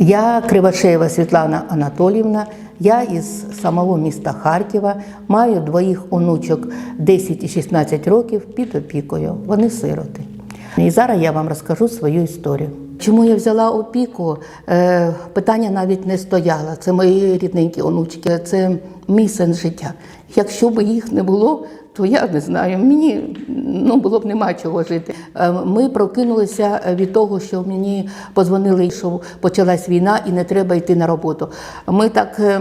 Я Кривошеєва Світлана Анатоліївна. Я із самого міста Харкова маю двоїх онучок 10 і 16 років під опікою. Вони сироти. І зараз я вам розкажу свою історію. Чому я взяла опіку? Е, питання навіть не стояло. Це мої рідненькі онучки, це мій сенс життя. Якщо б їх не було, то я не знаю. Мені ну було б нема чого жити. Е, Ми прокинулися від того, що мені позвонили, що почалась війна і не треба йти на роботу. Ми так е,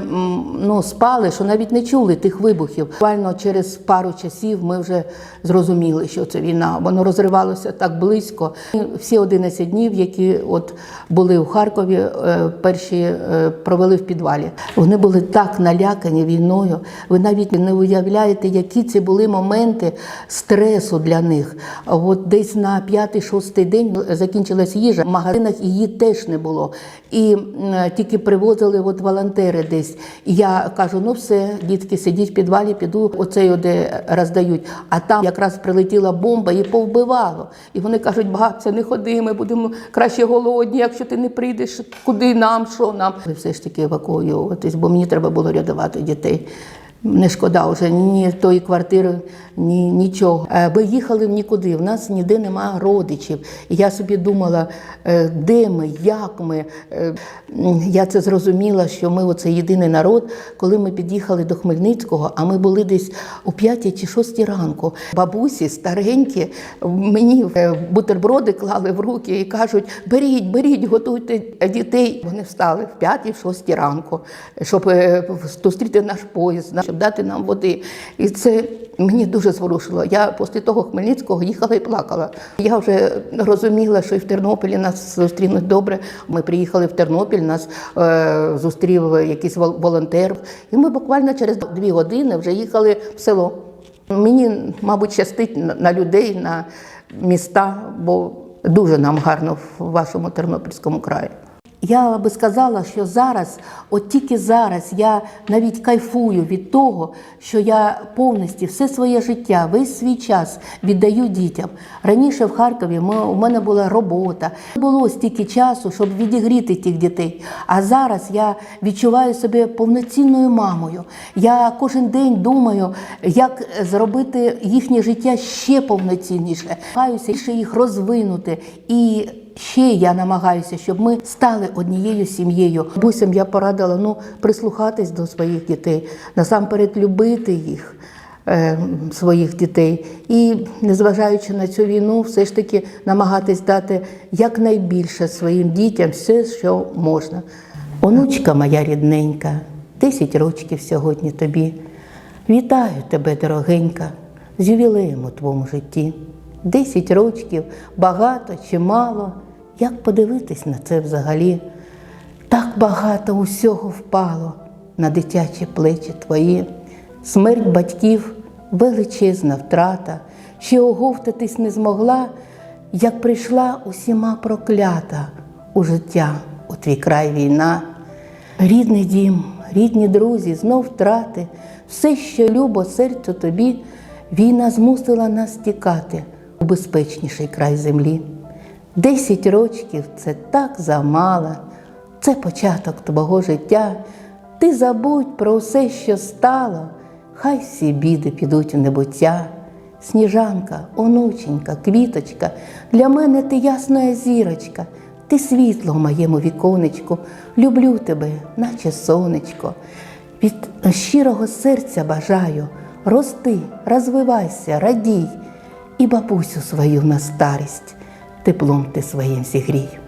ну, спали, що навіть не чули тих вибухів. Буквально через пару часів ми вже зрозуміли, що це війна. Воно розривалося так близько. Всі 11 днів, які от були у Харкові, е, перші провели в підвалі. Вони були так налякані війною. Ви навіть не уявляєте, які це були моменти стресу для них. От десь на п'ятий-шостий день закінчилась їжа. В магазинах її теж не було. І тільки привозили от волонтери десь. І я кажу: ну все, дітки, сидіть в підвалі, піду оцей де роздають. А там якраз прилетіла бомба і повбивало. І вони кажуть, бабця, не ходи, ми будемо краще голодні, якщо ти не прийдеш, куди нам, що нам. І все ж таки евакуюватись, бо мені треба було рятувати дітей. Не шкода вже ні тої квартири, ні нічого. Е, Ми їхали в нікуди. В нас ніде немає родичів. І я собі думала, е, де ми, як ми. Е, Я це зрозуміла, що ми оце єдиний народ, коли ми під'їхали до Хмельницького, а ми були десь о 5 чи 6 ранку. Бабусі старенькі мені бутерброди клали в руки і кажуть: беріть, беріть, готуйте дітей. Вони встали в 5 в 6 ранку, щоб зустріти наш поїзд, щоб дати нам води. І це мені дуже зворушило. Я після того Хмельницького їхала і плакала. Я вже розуміла, що і в Тернополі нас зустрінуть добре. Ми приїхали в Тернопіль, нас е, зустрів якийсь вол- волонтер. І ми буквально через дві години вже їхали в село. Мені, мабуть, щастить на людей, на міста, бо дуже нам гарно в вашому Тернопільському краї. Я би сказала, що зараз, от тільки зараз, я навіть кайфую від того, що я повністю все своє життя, весь свій час віддаю дітям. Раніше в Харкові у мене була робота, не було стільки часу, щоб відігріти тих дітей. А зараз я відчуваю себе повноцінною мамою. Я кожен день думаю, як зробити їхнє життя ще повноцінніше. Намагаюся ще їх розвинути і. Ще я намагаюся, щоб ми стали однією сім'єю. Бусям я порадила ну, прислухатись до своїх дітей, насамперед любити їх, е, своїх дітей. І, незважаючи на цю війну, все ж таки намагатись дати якнайбільше своїм дітям все, що можна. Онучка моя рідненька, 10 років сьогодні тобі. Вітаю тебе, дорогенька, з ювілеєм у твоєму житті. Десять років, багато чи мало. Як подивитись на це взагалі? Так багато усього впало на дитячі плечі твої. Смерть батьків величезна втрата, ще оговтатись не змогла, як прийшла усіма проклята у життя, у твій край війна. Рідний дім, рідні друзі, знов втрати, все, що любо серцю тобі, війна змусила нас тікати у безпечніший край землі. Десять рочків це так замало, це початок твого життя. Ти забудь про все, що стало, хай всі біди підуть у небуття. Сніжанка, онученька, квіточка, для мене ти ясна зірочка, ти світло в моєму віконечку, люблю тебе, наче сонечко. Від щирого серця бажаю. Рости, розвивайся, радій, і бабусю свою на старість теплом ти своїм зігрій.